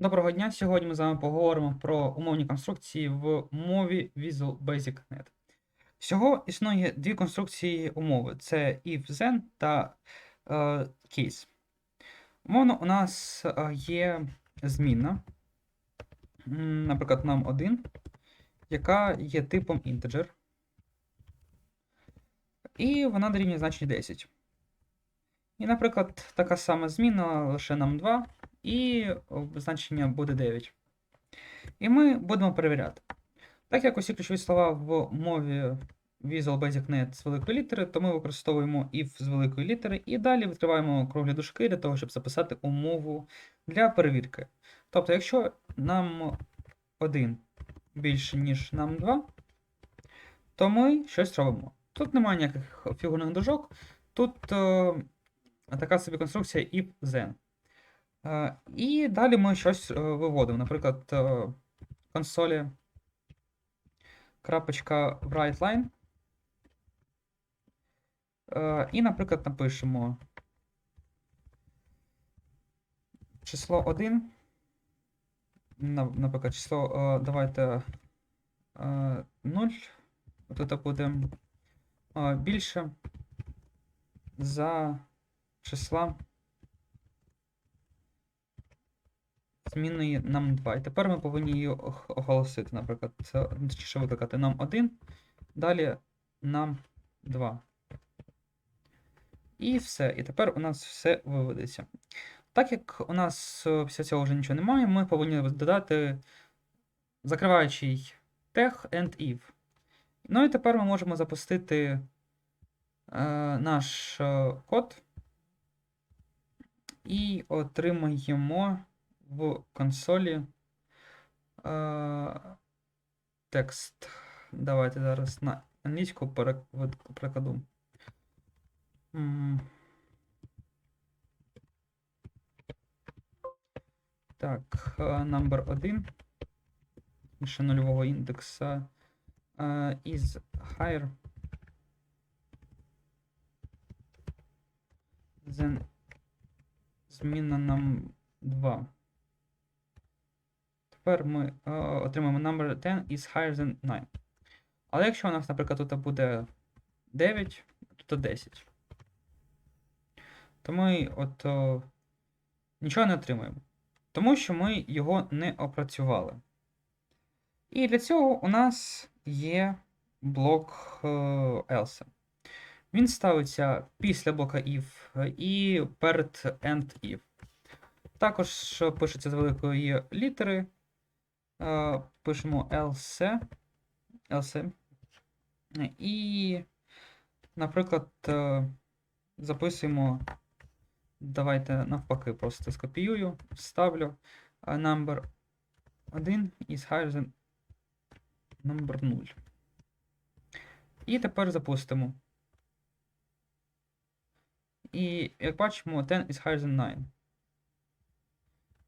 Доброго дня! Сьогодні ми з вами поговоримо про умовні конструкції в мові Visual Basic Net. Всього існує дві конструкції умови: це if then та е, case. Умовно, у нас е, є змінна, наприклад, нам 1, яка є типом integer. І вона дорівнює значення 10. І, наприклад, така сама зміна лише нам 2 і значення буде 9. І ми будемо перевіряти. Так як усі ключові слова в мові Visual Basic Net з великої літери, то ми використовуємо if з великої літери і далі відкриваємо круглі дужки для того, щоб записати умову для перевірки. Тобто, якщо нам 1 більше, ніж нам 2, то ми щось робимо. Тут немає ніяких фігурних дужок, тут е, така собі конструкція if then. І далі ми щось е, виводимо. Наприклад, е, консолі крапочка writeLine. І, наприклад, напишемо число 1. Наприклад, число, давайте е, 0. Тут буде більше за числа змінної нам 2. І тепер ми повинні її оголосити. Наприклад, це викликати нам 1, далі нам 2. І все. І тепер у нас все виведеться. Так як у нас е, після цього вже нічого немає, ми повинні додати закриваючий tag and if. Ну і тепер ми можемо запустити е, наш е, код і отримаємо в консолі е, текст. Давайте зараз на англійську перекладу. Так, number 1. Ще нульового індекса is higher than зміна нам 2. Тепер ми е, отримаємо number 10 is higher than 9. Але якщо у нас, наприклад, тут буде 9, тут 10, то ми от е, нічого не отримаємо. Тому що ми його не опрацювали. І для цього у нас є блок е, else. Він ставиться після блока if і перед end if. Також пишеться з великої літери. Е, Пишемо else. else. І, наприклад, е, записуємо. Давайте навпаки, просто скопіюю, вставлю е, number 1 is higher than number 0. І тепер запустимо. І, як бачимо, 10 is higher than 9.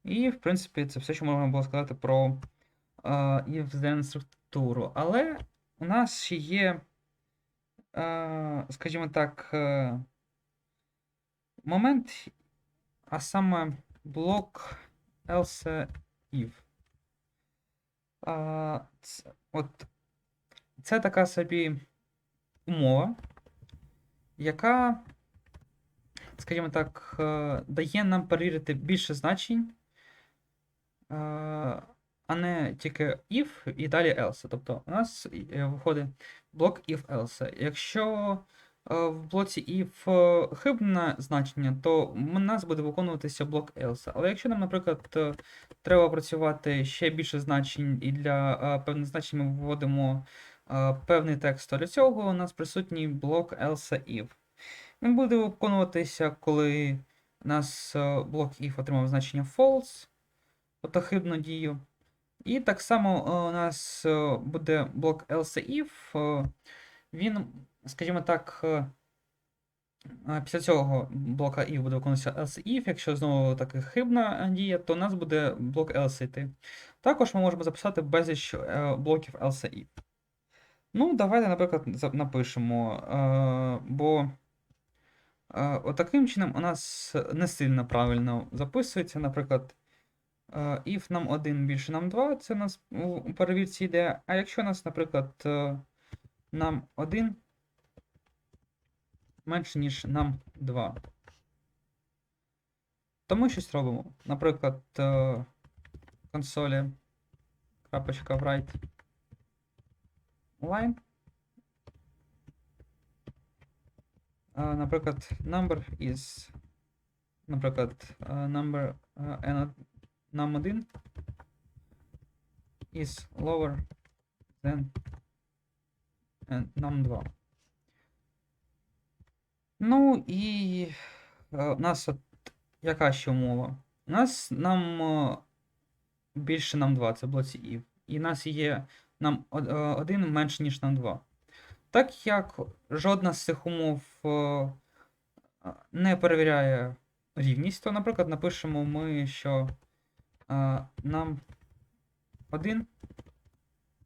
І, в принципі, це все, що можна було сказати про uh, if then структуру. Але у нас ще є, е, скажімо так, е, момент, а саме блок else if. А, ц- от, це така собі умова, яка, скажімо так, е, дає нам перевірити більше значень, е, а не тільки if і далі else. Тобто у нас е, виходить блок if else. Якщо е, в блоці if е, хибне значення, то у нас буде виконуватися блок else. Але якщо нам, наприклад, треба працювати ще більше значень, і для певних значень ми вводимо певний текст, то для цього у нас присутній блок else if. Він буде виконуватися, коли у нас блок if отримав значення false, тобто хибну дію. І так само е, у нас е, буде блок else if. е, Він, скажімо так, Після цього блока if буде виконуватися else if. Якщо знову таки хибна дія, то у нас буде блок йти. Також ми можемо записати безліч блоків else if. Ну, давайте, наприклад, напишемо. Бо отаким чином у нас не сильно правильно записується. Наприклад, if нам 1 більше нам 2, це у нас у перевірці йде. А якщо у нас, наприклад, е, нам 1 менше, ніж нам 2, то ми щось робимо. Наприклад, е, консолі крапочка write line. Е, Наприклад, number is, наприклад, е, number е, n num1 is lower than n- num2. Ну і е, у нас от яка ще умова? У нас нам е, більше нам 2, це блоці if. І в нас є нам 1 менше, ніж нам 2. Так як жодна з цих умов е, не перевіряє рівність, то, наприклад, напишемо ми, що е, нам 1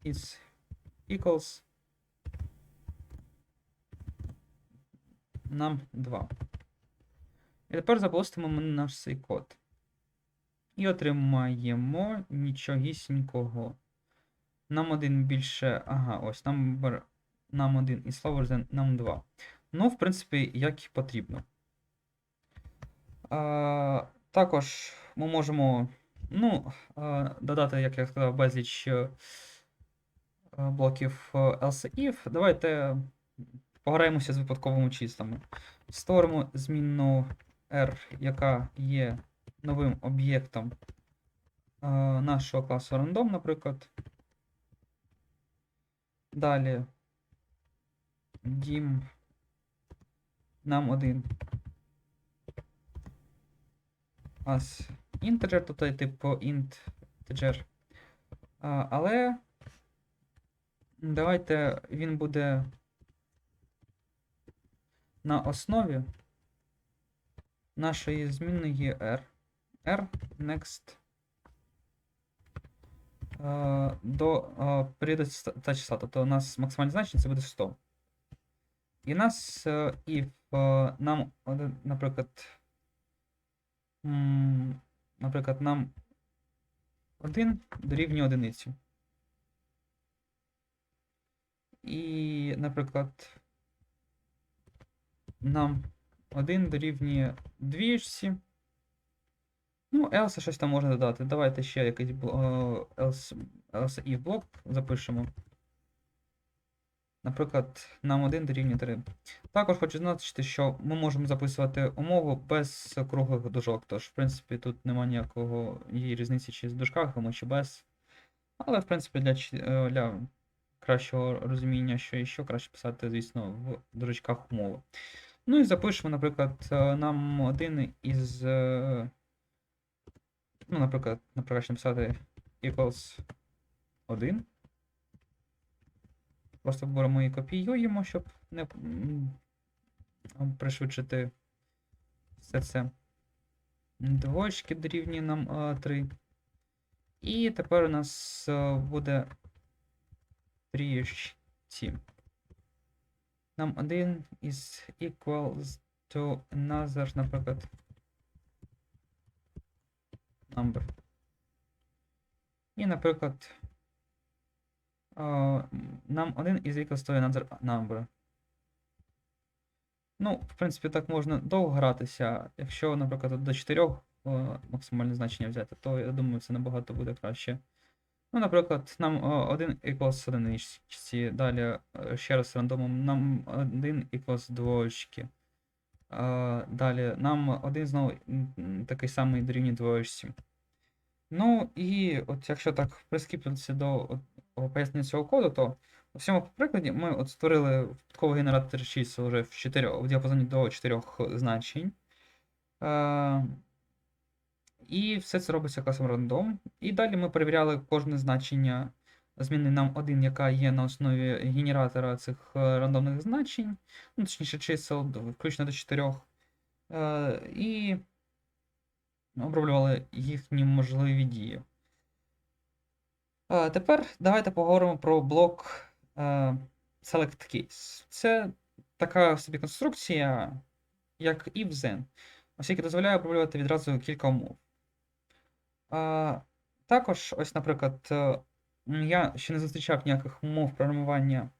is equals нам 2. І тепер запустимо ми наш цей код. І отримаємо нічогісінького. Нам один більше. Ага, ось number нам один і than нам 2. Ну, в принципі, як потрібно. А, також ми можемо ну, додати, як я сказав, безліч е, е, блоків е, else if. Давайте пограємося з випадковими числами. Створимо змінну R, яка є новим об'єктом нашого класу random, наприклад. Далі dim нам один as integer, тобто типу integer. А, але давайте він буде на основі нашої змінної r. r next до періоду та числа. Тобто у нас максимальне значення це буде 100. І нас е, if е, нам, наприклад, наприклад, нам 1 дорівнює одиниці. І, наприклад, нам 1 дорівнює двічці. Ну, else щось там можна додати. Давайте ще якийсь е, else, else if блок запишемо. Наприклад, нам 1 дорівнює 3. Також хочу зазначити, що ми можемо записувати умову без круглих дужок. Тож, в принципі, тут немає ніякого її різниці чи з дужками, чи без. Але, в принципі, для, е, для кращого розуміння, що і що, краще писати, звісно, в дужечках умови. Ну і запишемо, наприклад, е, нам один із. е, Ну, наприклад, наприклад, написати equals 1. Просто беремо і копіюємо, щоб не пришвидшити все це. Двоєчки дорівнює нам 3. І тепер у нас буде трієчці. Нам один is equals to another, наприклад. Number. І, наприклад, нам один is equals to another number. Ну, в принципі, так можна довго гратися. Якщо, наприклад, до 4 максимальне значення взяти, то я думаю, це набагато буде краще. Ну, наприклад, нам е, 1 equals одиничці, далі е, ще раз рандомом, нам 1 equals двоєчки. Е, Далі нам один знову такий самий дорівнює двоєчці. Ну і от якщо так прискіпитися до пояснення цього коду, то у цьому прикладі ми от створили випадковий генератор чисел вже в, 4, в діапазоні до 4 значень. Е, і все це робиться класом рандом. І далі ми перевіряли кожне значення зміни нам 1, яка є на основі генератора цих е, рандомних значень, ну, точніше чисел, включно до 4. Е, і оброблювали їхні можливі дії. Е, тепер давайте поговоримо про блок е, Select Case. Це така собі конструкція, як if then, оскільки дозволяє оброблювати відразу кілька умов. Також, ось, наприклад, е, я ще не зустрічав ніяких мов програмування,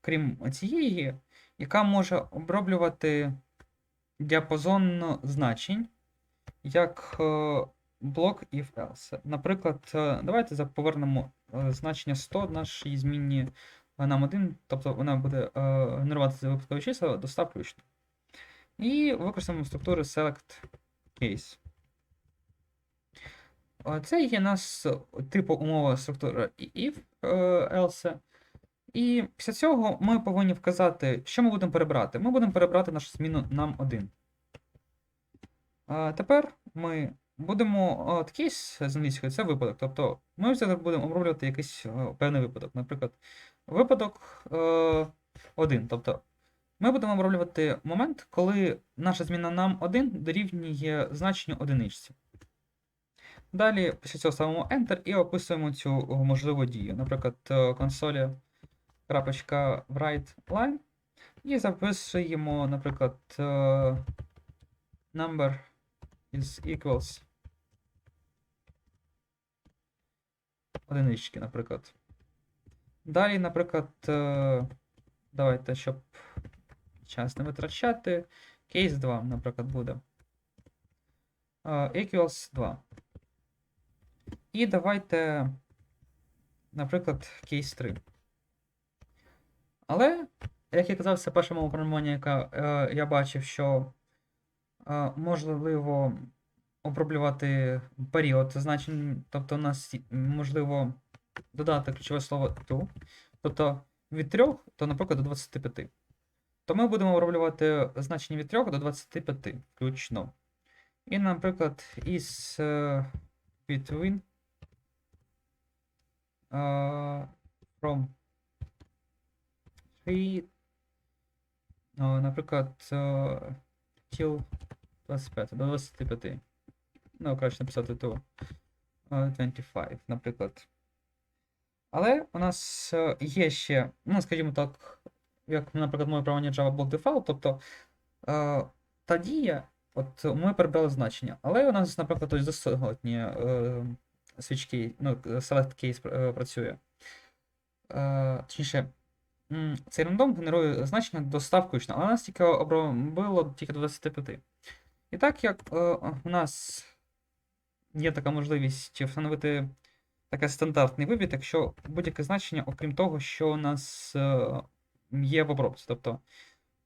крім цієї, яка може оброблювати діапазон значень, як е, блок if else. Наприклад, е, давайте повернемо е, значення 100 нашій змінні нам 1, тобто вона буде е, генеруватися випадкові числа до 100 включно. І використаємо структури select case. Це є у нас типу умова структура if else. І після цього ми повинні вказати, що ми будемо перебрати. Ми будемо перебрати нашу зміну нам 1. Тепер ми будемо от кейс з англійської це випадок. Тобто ми зараз будемо оброблювати якийсь е, певний випадок. Наприклад, випадок 1. Тобто ми будемо оброблювати момент, коли наша зміна нам 1 дорівнює значенню одиничці. Далі після цього ставимо Enter і описуємо цю можливу дію. Наприклад, е, консолі write line. І записуємо, наприклад, е, number is equals одинички, наприклад. Далі, наприклад, е, давайте, щоб час не витрачати. Case 2, наприклад, буде. е, Equals 2. І давайте, наприклад, case 3. Але, як я казав, це перша мова програмування, яка е, я бачив, що можливо оброблювати період значень, тобто у нас можливо додати ключове слово to, тобто від 3 то, наприклад, до 25. То ми будемо оброблювати значення від 3 до 25 включно. І, наприклад, із е, between е, from 3, о, наприклад, е, till 25, до 25. Ну, краще написати то е, 25, наприклад. Але у нас е, є ще, ну, скажімо так, як, наприклад, моє правання Java Block Default, тобто е, та дія, от ми перебрали значення, але у нас, наприклад, ось достатні е, свічки, ну, select case е, працює. Е, точніше, цей рандом генерує значення до 100 включно, але у нас тільки обробило тільки до 25. І так як е, у нас є така можливість встановити таке стандартний вивід, якщо будь-яке значення, окрім того, що у нас е, є в обробці. Тобто,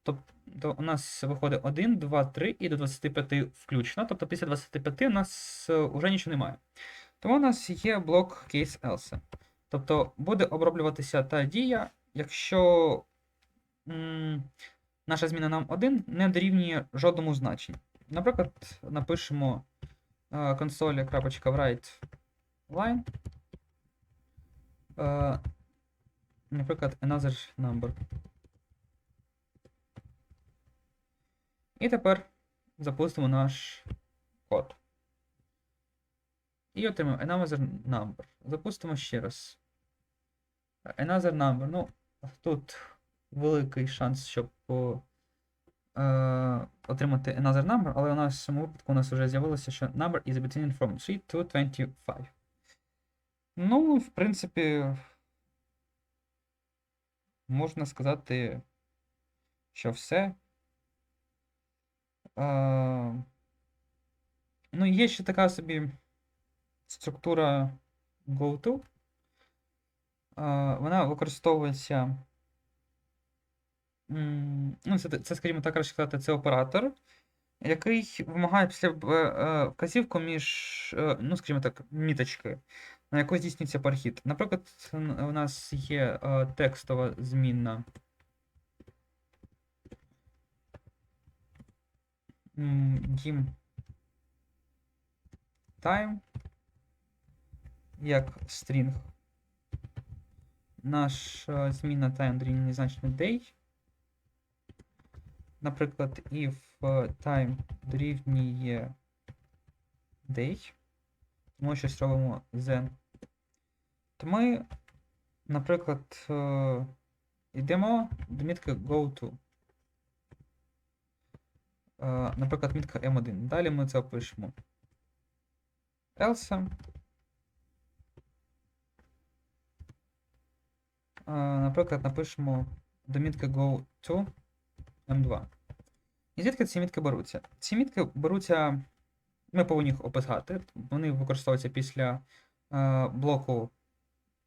тобто у нас виходить 1, 2, 3 і до 25 включно. Тобто після 25 у нас вже нічого немає. Тому у нас є блок case else. Тобто буде оброблюватися та дія, якщо м, наша зміна нам 1 не дорівнює жодному значенню. Наприклад, напишемо е, консолі.write line. Е, наприклад, another number. І тепер запустимо наш код. І отримаємо another number. Запустимо ще раз. Another number. Ну, тут великий шанс, щоб е, отримати another number, але у нас в цьому випадку у нас вже з'явилося, що number is between from 3 to 25. Ну, в принципі, можна сказати, що все. Е, ну, є ще така собі структура GoTo. Е, вона використовується. Ну, це, це, скажімо так, краще сказати, це оператор, який вимагає після е, е, вказівку між, е, ну, скажімо так, міточки, на яку здійснюється перехід. Наприклад, у нас є текстова змінна. Дім time як string. Наша зміна time дорівнює значення day. Наприклад, if е, time дорівнює day, ми щось робимо then, то ми, наприклад, е, йдемо до мітки go to. Е, Наприклад, мітка M1. Далі ми це опишемо. else. Наприклад, напишемо домітки go to m2. І звідки ці мітки беруться? Ці мітки беруться, ми повинні їх описати. Вони використовуються після е, блоку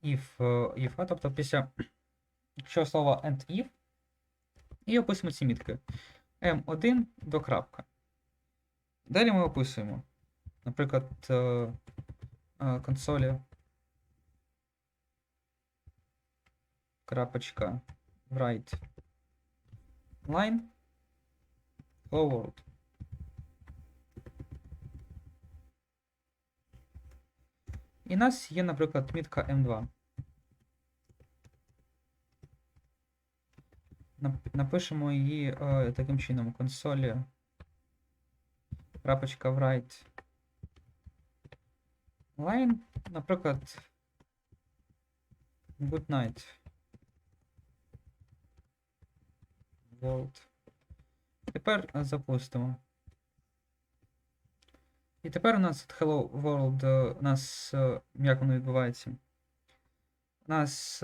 if, е, if, тобто після що слова and if. І описуємо ці мітки. M1 до крапка. Далі ми описуємо, наприклад, е, е, консолі крапочка write line hello world. І у нас є, наприклад, мітка M2. Нап- Напишемо її е, таким чином: консолі крапочка write line, наприклад, good night World. Тепер е, запустимо. І тепер у нас Hello World, е, у нас е, як воно відбувається. У нас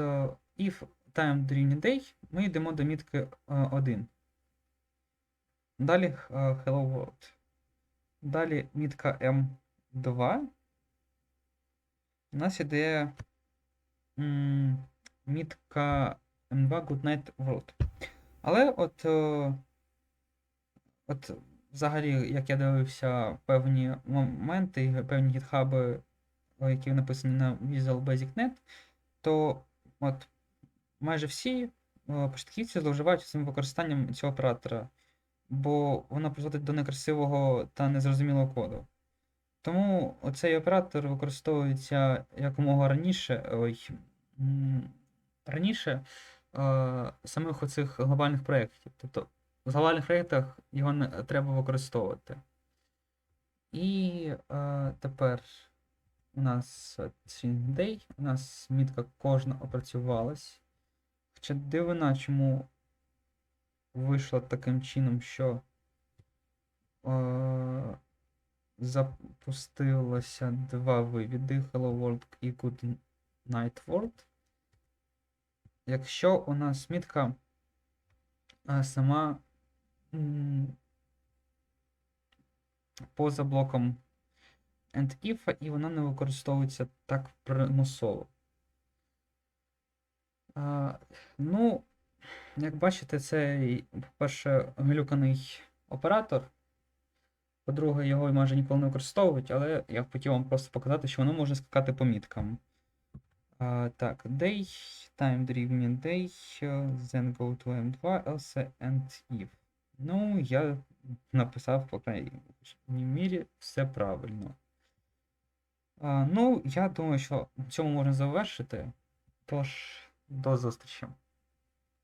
if time during day, ми йдемо до мітки 1. Далі Hello World. Далі мітка M2. У нас іде мітка M2 Goodnight World. Але от, е, от взагалі, як я дивився певні моменти, певні гітхаби, е, які написані на Visual Basic Net, то от майже всі е, початківці зловживають цим використанням цього оператора, бо воно призводить до некрасивого та незрозумілого коду. Тому цей оператор використовується якомога раніше, ой, раніше е, самих оцих глобальних проєктів. Тобто в глобальних проєктах його не треба використовувати. І е, тепер у нас day, у нас мітка кожна опрацювалась. Хоча дивина, чому вийшло таким чином, що е, запустилося два вивіди Hello World і Good Night World. Якщо у нас мітка е, сама поза блоком and if, і вона не використовується так примусово. А, ну, як бачите, це, по-перше, глюканий оператор. По-друге, його майже ніколи не використовують, але я хотів вам просто показати, що воно може скакати по міткам. Так, day, time driven day, then go to m2, else and if. Ну, я написав, по крайній мірі, все правильно. А, ну, я думаю, що цьому можна завершити. Тож, до зустрічі.